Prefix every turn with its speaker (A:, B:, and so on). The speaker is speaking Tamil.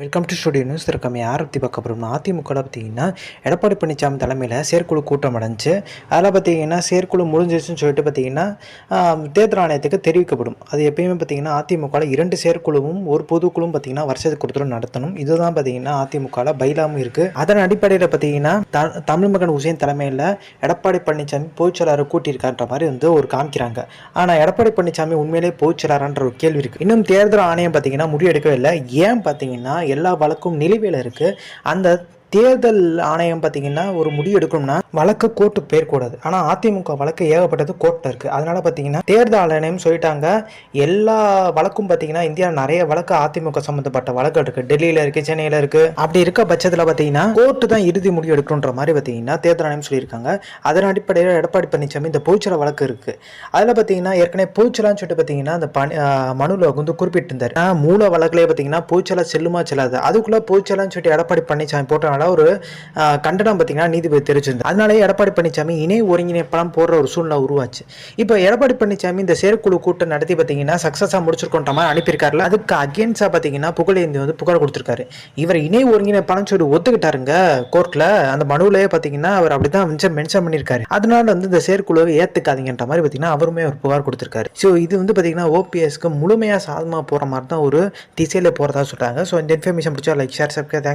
A: வெல்கம் டு ஸ்டுடியோ நியூஸ் இருக்கம் யாரை பற்றி பார்க்க போகிறோம்னா அதிமுக பார்த்தீங்கன்னா எடப்பாடி பழனிசாமி தலைமையில் செயற்குழு கூட்டம் அடைஞ்சு அதில் பார்த்தீங்கன்னா செயற்குழு முடிஞ்சிச்சுன்னு சொல்லிட்டு பார்த்தீங்கன்னா தேர்தல் ஆணையத்துக்கு தெரிவிக்கப்படும். அது எப்பயுமே பார்த்தீங்கன்னா அதிமுகவில் இரண்டு செயற்குழுவும் ஒரு பொதுக்குழுவும் பார்த்தீங்கன்னா வருஷத்துக்கு ஒரு நடத்தணும். இதுதான் பார்த்தீங்கன்னா அதிமுகவில் பைலாமும் இருக்குது அதன் அடிப்படையில் பார்த்தீங்கன்னா த தமிழ் மகன் உசேன் தலைமையில் எடப்பாடி பழனிசாமி பொதுச்செயலாளர் கூட்டியிருக்கான்ற மாதிரி வந்து ஒரு காமிக்கிறாங்க. ஆனால் எடப்பாடி பழனிசாமி உண்மையிலே பொதுச்செயலாளர்ன்ற ஒரு கேள்வி இருக்குது இன்னும் தேர்தல் ஆணையம் பார்த்தீங்கன்னா முடிவு எடுக்கவே இல்லை. ஏன் பார்த்தீங்கன்னா எல்லா வழக்கும் நிலுவையில் இருக்குது அந்த தேர்தல் ஆணையம் பார்த்தீங்கன்னா ஒரு முடிவு எடுக்கணும்னா வழக்கு கோர்ட்டு போயிடக்கூடாது ஆனால் அதிமுக வழக்கு ஏகப்பட்டது கோர்ட்டில் இருக்குது அதனால் பார்த்தீங்கன்னா தேர்தல் ஆணையம் சொல்லிட்டாங்க. எல்லா வழக்கும் பார்த்தீங்கன்னா இந்தியாவில் நிறைய வழக்கு அதிமுக சம்மந்தப்பட்ட வழக்கு இருக்குது டெல்லியில் இருக்குது சென்னையில் இருக்குது அப்படி இருக்க பட்சத்தில் பார்த்தீங்கன்னா கோர்ட்டு தான் இறுதி முடிவு எடுக்கணுன்ற மாதிரி பார்த்தீங்கன்னா தேர்தல் ஆணையம் சொல்லியிருக்காங்க. அதன் அடிப்படையில் எடப்பாடி பழனிசாமி இந்த பூச்சல வழக்கு இருக்குது அதில் பார்த்தீங்கன்னா ஏற்கனவே பூச்சலான்னு சொல்லிட்டு பார்த்தீங்கன்னா அந்த பணி மனுவில் வந்து குறிப்பிட்டிருந்தார். மூல வழக்குலேயே பார்த்தீங்கன்னா பூச்சலா செல்லுமா செல்லாது. அதுக்குள்ளே பூச்சலான்னு சொல்லிட்டு எடப்பாடி பழனிசாமி போட்டனால ஒரு கண்டனம் பார்த்தீங்கன்னா நீதிபதி தெரிவிச்சிருந்தது அதனாலே எடப்பாடி பழனிசாமி இணை ஒருங்கிணைப்பெல்லாம் போடுற ஒரு சூழ்நிலை உருவாச்சு. இப்போ எடப்பாடி பழனிசாமி இந்த செயற்குழு கூட்டம் நடத்தி பார்த்தீங்கன்னா சக்ஸஸாக முடிச்சிருக்கோன்ற மாதிரி அனுப்பியிருக்காருல. அதுக்கு அகேன்ஸ்டாக பார்த்தீங்கன்னா புகழேந்தி வந்து புகார் கொடுத்துருக்காரு. இவர் இணை ஒருங்கிணைப்பாளன்னு சொல்லி ஒத்துக்கிட்டாருங்க கோர்ட்டில் அந்த மனுவிலேயே பார்த்தீங்கன்னா அவர் அப்படி தான் மென்ஷன் மென்ஷன் பண்ணியிருக்காரு. அதனால வந்து இந்த செயற்குழுவை ஏற்றுக்காதீங்கன்ற மாதிரி பார்த்தீங்கன்னா அவருமே ஒரு புகார் கொடுத்துருக்காரு. ஸோ இது வந்து பார்த்தீங்கன்னா ஓபிஎஸ்க்கு முழுமையாக சாதமாக போகிற மாதிரி தான் ஒரு திசையில் போகிறதா சொல்கிறாங்க ஸோ இந்த இன்ஃபர்மேஷன் பிடிச்சா லைக் ஷேர் சப்ஸ்கிரைப்